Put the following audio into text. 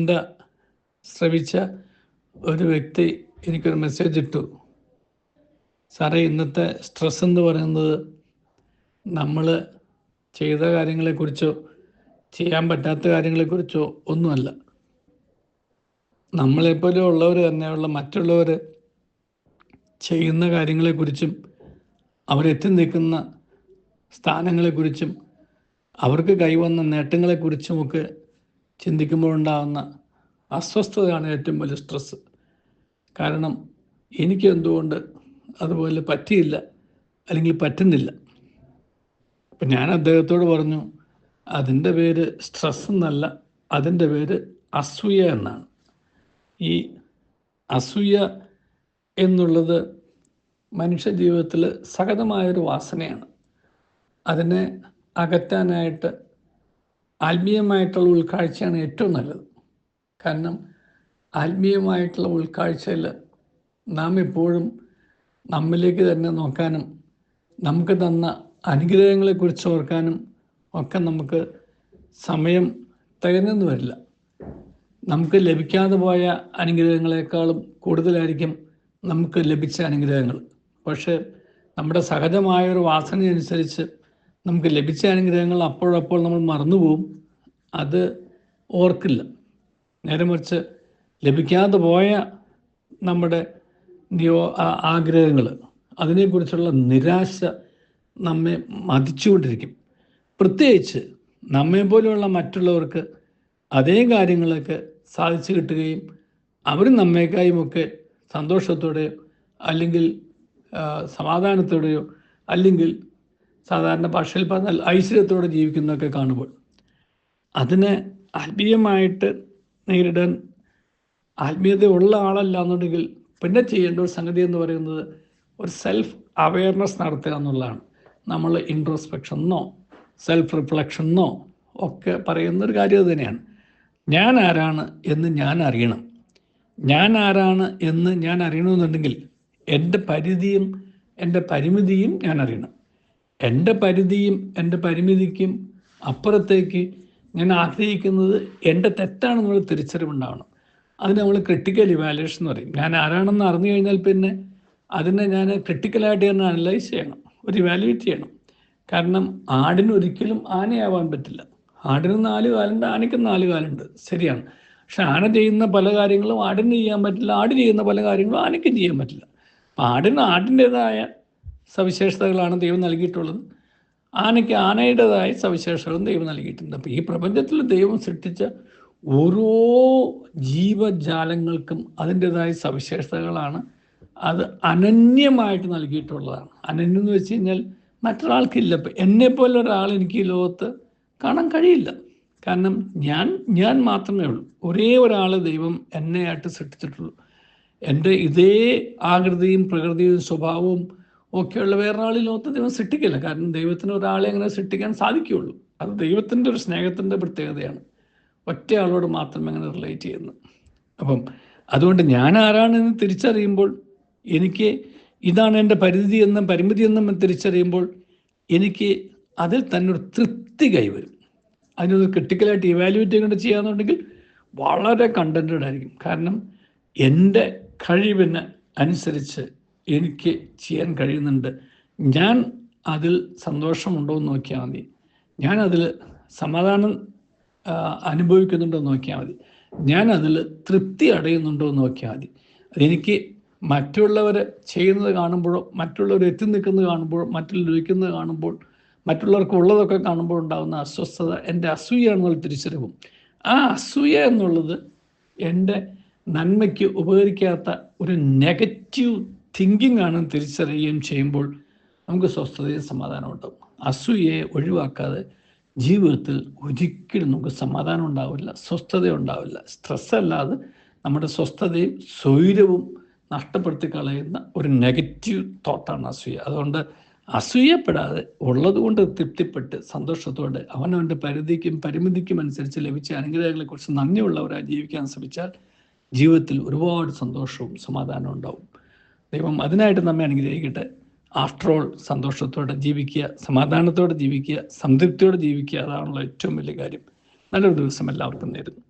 ചിന്ത ശ്രവിച്ച ഒരു വ്യക്തി എനിക്കൊരു മെസ്സേജ് ഇട്ടു. സാറേ ഇന്നത്തെ സ്ട്രെസ് എന്ന് പറയുന്നത് നമ്മൾ ചെയ്ത കാര്യങ്ങളെക്കുറിച്ചോ ചെയ്യാൻ പറ്റാത്ത കാര്യങ്ങളെക്കുറിച്ചോ ഒന്നുമല്ല. നമ്മളെപ്പോലെ ഉള്ളവർ തന്നെയുള്ള മറ്റുള്ളവർ ചെയ്യുന്ന കാര്യങ്ങളെക്കുറിച്ചും അവരെത്തി നിൽക്കുന്ന സ്ഥാനങ്ങളെക്കുറിച്ചും അവർക്ക് കൈവന്ന നേട്ടങ്ങളെക്കുറിച്ചുമൊക്കെ ചിന്തിക്കുമ്പോഴുണ്ടാകുന്ന അസ്വസ്ഥതയാണ് ഏറ്റവും വലിയ സ്ട്രെസ് കാരണം എനിക്ക് എന്തുകൊണ്ട് അതുപോലെ പറ്റിയില്ല അല്ലെങ്കിൽ പറ്റുന്നില്ല. അപ്പം ഞാൻ അദ്ദേഹത്തോട് പറഞ്ഞു അതിന്റെ പേര് സ്ട്രെസ് എന്നല്ല അതിന്റെ പേര് അസൂയ എന്നാണ്. ഈ അസൂയ എന്നുള്ളത് മനുഷ്യ ജീവിതത്തിൽ സഹജമായൊരു വാസനയാണ്. അതിനെ അകറ്റാനായിട്ട് ആത്മീയമായിട്ടുള്ള ഉൾക്കാഴ്ചയാണ് ഏറ്റവും നല്ലത്. കാരണം ആത്മീയമായിട്ടുള്ള ഉൾക്കാഴ്ചയിൽ നാം എപ്പോഴും നമ്മിലേക്ക് തന്നെ നോക്കാനും നമുക്ക് തന്ന അനുഗ്രഹങ്ങളെക്കുറിച്ച് ഓർക്കാനും ഒക്കെ നമുക്ക് സമയം തികഞ്ഞെന്ന് വരില്ല. നമുക്ക് ലഭിക്കാതെ പോയ അനുഗ്രഹങ്ങളെക്കാളും കൂടുതലായിരിക്കും നമുക്ക് ലഭിച്ച അനുഗ്രഹങ്ങൾ. പക്ഷേ നമ്മുടെ സഹജമായ ഒരു വാസനയനുസരിച്ച് നമുക്ക് ലഭിച്ച അനുഗ്രഹങ്ങൾ അപ്പോഴപ്പോൾ നമ്മൾ മറന്നുപോകും. അത് ഓർക്കില്ല. നേരെ മറിച്ച് ലഭിക്കാതെ പോയ നമ്മുടെ നിയോ ആഗ്രഹങ്ങൾ അതിനെക്കുറിച്ചുള്ള നിരാശ നമ്മെ മതിച്ചുകൊണ്ടിരിക്കും. പ്രത്യേകിച്ച് നമ്മെ പോലെയുള്ള മറ്റുള്ളവർക്ക് അതേ കാര്യങ്ങളൊക്കെ സാധിച്ചു കിട്ടുകയും അവർ നമ്മേക്കായുമൊക്കെ സന്തോഷത്തോടെയോ അല്ലെങ്കിൽ സമാധാനത്തോടെയോ അല്ലെങ്കിൽ സാധാരണ ഭാഷയിൽ പറഞ്ഞാൽ ഐശ്വര്യത്തോടെ ജീവിക്കുന്നതൊക്കെ കാണുമ്പോൾ. അതിനെ ആത്മീയമായിട്ട് നേരിടാൻ ആത്മീയത ഉള്ള ആളല്ല എന്നുണ്ടെങ്കിൽ പിന്നെ ചെയ്യേണ്ട ഒരു സംഗതി എന്ന് പറയുന്നത് ഒരു സെൽഫ് അവയർനെസ് നടത്തുക എന്നുള്ളതാണ്. നമ്മൾ ഇൻട്രോസ്പെക്ഷൻ എന്നോ സെൽഫ് റിഫ്ലക്ഷൻ എന്നോ ഒക്കെ പറയുന്ന ഒരു കാര്യം തന്നെയാണ്. ഞാൻ ആരാണ് എന്ന് ഞാൻ അറിയണം. ഞാൻ ആരാണ് എന്ന് ഞാൻ അറിയണമെന്നുണ്ടെങ്കിൽ എന്റെ പരിധിയും എന്റെ പരിമിതിയും ഞാൻ അറിയണം. എന്റെ പരിധിയും എന്റെ പരിമിതിക്കും അപ്പുറത്തേക്ക് ഞാൻ ആഗ്രഹിക്കുന്നത് എന്റെ തെറ്റാണെന്നുള്ള തിരിച്ചറിവുണ്ടാവണം. അതിന് നമ്മൾ ക്രിട്ടിക്കൽ ഇവാലുവേഷൻ എന്ന് പറയും. ഞാൻ ആരാണെന്ന് അറിഞ്ഞു കഴിഞ്ഞാൽ പിന്നെ അതിനെ ഞാൻ ക്രിട്ടിക്കലായിട്ട് തന്നെ അനലൈസ് ചെയ്യണം. ഒരു ഇവാലുവേറ്റ് ചെയ്യണം. കാരണം ആടിന് ഒരിക്കലും ആനയാവാൻ പറ്റില്ല. ആടിന് നാല് കാലുണ്ട് ആനയ്ക്ക് നാല് കാലുണ്ട്. ശരിയാണ്. പക്ഷെ ആന ചെയ്യുന്ന പല കാര്യങ്ങളും ആടിന് ചെയ്യാൻ പറ്റില്ല. ആട് ചെയ്യുന്ന പല കാര്യങ്ങളും ആനയ്ക്കും ചെയ്യാൻ പറ്റില്ല. അപ്പം ആടിന് ആടിന്റെതായ സവിശേഷതകളാണ് ദൈവം നൽകിയിട്ടുള്ളത്. ആനയ്ക്ക് ആനയുടേതായ സവിശേഷതകളും ദൈവം നൽകിയിട്ടുണ്ട്. അപ്പോൾ ഈ പ്രപഞ്ചത്തിൽ ദൈവം സൃഷ്ടിച്ച ഓരോ ജീവജാലങ്ങൾക്കും അതിന്റെതായ സവിശേഷതകളാണ് അത് അനന്യമായിട്ട് നൽകിയിട്ടുള്ളതാണ്. അനന്യം എന്ന് വെച്ച് കഴിഞ്ഞാൽ മറ്റൊരാൾക്കില്ല. എന്നെപ്പോലെ ഒരാൾ എനിക്ക് ഈ ലോകത്ത് കാണാൻ കഴിയില്ല. കാരണം ഞാൻ ഞാൻ മാത്രമേ ഉള്ളൂ. ഒരേ ഒരാൾ ദൈവം എന്നെയായിട്ട് സൃഷ്ടിച്ചിട്ടുള്ളൂ. എന്റെ ഇതേ ആകൃതിയും പ്രകൃതിയും സ്വഭാവവും ഒക്കെയുള്ള വേറൊരാളിൽ ലോകത്ത് ദൈവം സൃഷ്ടിക്കില്ല. കാരണം ദൈവത്തിന് ഒരാളെ അങ്ങനെ സൃഷ്ടിക്കാൻ സാധിക്കുകയുള്ളൂ. അത് ദൈവത്തിന്റെ ഒരു സ്നേഹത്തിന്റെ പ്രത്യേകതയാണ്. ഒറ്റയാളോട് മാത്രം അങ്ങനെ റിലേറ്റ് ചെയ്യുന്നു? അപ്പം അതുകൊണ്ട് ഞാൻ ആരാണെന്ന് തിരിച്ചറിയുമ്പോൾ എനിക്ക് ഇതാണ് എന്റെ പരിധി എന്നും പരിമിതി എന്നും തിരിച്ചറിയുമ്പോൾ എനിക്ക് അതിൽ തന്നെ ഒരു തൃപ്തി കൈവരും. അതിനൊന്ന് ക്രിട്ടിക്കലായിട്ട് ഇവാലുവേറ്റ് ചെയ്യേണ്ട ചെയ്യാന്നുണ്ടെങ്കിൽ വളരെ കണ്ടന്റഡ് ആയിരിക്കും. കാരണം എന്റെ കഴിവിന് അനുസരിച്ച് എനിക്ക് ചെയ്യാൻ കഴിയുന്നുണ്ട്. ഞാൻ അതിൽ സന്തോഷമുണ്ടോ എന്ന് നോക്കിയാൽ മതി. ഞാൻ അതിൽ സമാധാനം അനുഭവിക്കുന്നുണ്ടോ എന്ന് നോക്കിയാൽ മതി. ഞാൻ അതിൽ തൃപ്തി അടയുന്നുണ്ടോ എന്ന് നോക്കിയാൽ മതി. അതെനിക്ക് മറ്റുള്ളവർ ചെയ്യുന്നത് കാണുമ്പോഴോ മറ്റുള്ളവർ എത്തി നിൽക്കുന്നത് കാണുമ്പോൾ മറ്റുള്ളവർ ഇരിക്കുന്നത് കാണുമ്പോൾ മറ്റുള്ളവർക്ക് ഉള്ളതൊക്കെ കാണുമ്പോൾ ഉണ്ടാകുന്ന അസ്വസ്ഥത എന്റെ അസൂയ എന്നുള്ള തിരിച്ചറിവും. ആ അസൂയ എന്നുള്ളത് എന്റെ നന്മയ്ക്ക് ഉപകരിക്കാത്ത ഒരു നെഗറ്റീവ് തിങ്കിങ് ആണ് തിരിച്ചറിയുകയും ചെയ്യുമ്പോൾ നമുക്ക് സ്വസ്ഥതയും സമാധാനം ഉണ്ടാവും. അസൂയയെ ഒഴിവാക്കാതെ ജീവിതത്തിൽ ഒരിക്കലും നമുക്ക് സമാധാനം ഉണ്ടാവില്ല സ്വസ്ഥത ഉണ്ടാവില്ല. സ്ട്രെസ് അല്ലാതെ നമ്മുടെ സ്വസ്ഥതയും സ്വൈരവും നഷ്ടപ്പെടുത്തി കളയുന്ന ഒരു നെഗറ്റീവ് തോട്ടാണ് അസൂയ. അതുകൊണ്ട് അസൂയപ്പെടാതെ ഉള്ളതുകൊണ്ട് തൃപ്തിപ്പെട്ട് സന്തോഷത്തോടെ അവനവന്റെ പരിധിക്കും പരിമിതിക്കും അനുസരിച്ച് ലഭിച്ച അനുഗ്രഹങ്ങളെക്കുറിച്ച് നന്ദിയുള്ളവരായി ജീവിക്കാൻ ശ്രമിച്ചാൽ ജീവിതത്തിൽ ഒരുപാട് സന്തോഷവും സമാധാനവും ഉണ്ടാവും. ദൈവം അതിനായിട്ട് നമ്മെ അനുഗ്രഹിക്കട്ടെ. ആഫ്റ്റർ ഓൾ സന്തോഷത്തോടെ ജീവിക്കുക സമാധാനത്തോടെ ജീവിക്കുക സംതൃപ്തിയോടെ ജീവിക്കുക അതാണല്ലോ ഏറ്റവും വലിയ കാര്യം. നല്ലൊരു ദിവസം എല്ലാവർക്കും നേരുന്നു.